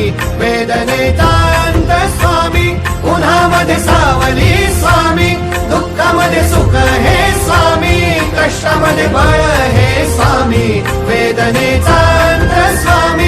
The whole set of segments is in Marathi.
वेदने तांत स्वामी उन्हामध्ये सावली स्वामी दुःखामध्ये सुख हे स्वामी कष्टामध्ये बळ हे स्वामी वेदने तांत स्वामी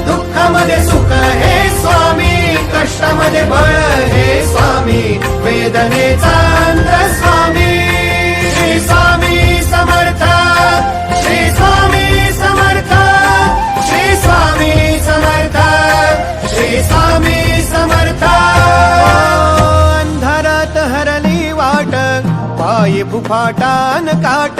दुःखामध्ये सुख हे स्वामी कष्टामध्ये बळ हे स्वामी वेदनेचा अंत स्वामी. श्री स्वामी समर्थ श्री स्वामी समर्थ श्री स्वामी समर्थ श्री स्वामी समर्थ. अंधारात हरली वाट पायी फुफाटान काट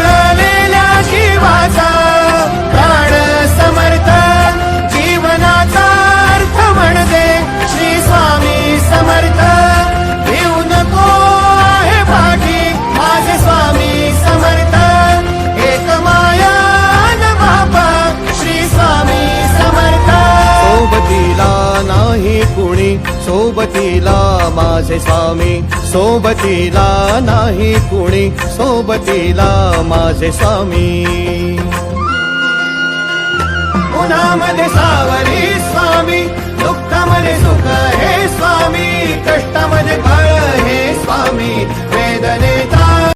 कुणी सोबतीला माझे स्वामी सोबतीला नाही कुणी सोबतीला माझे स्वामी. उन्हामध्ये सावरी स्वामी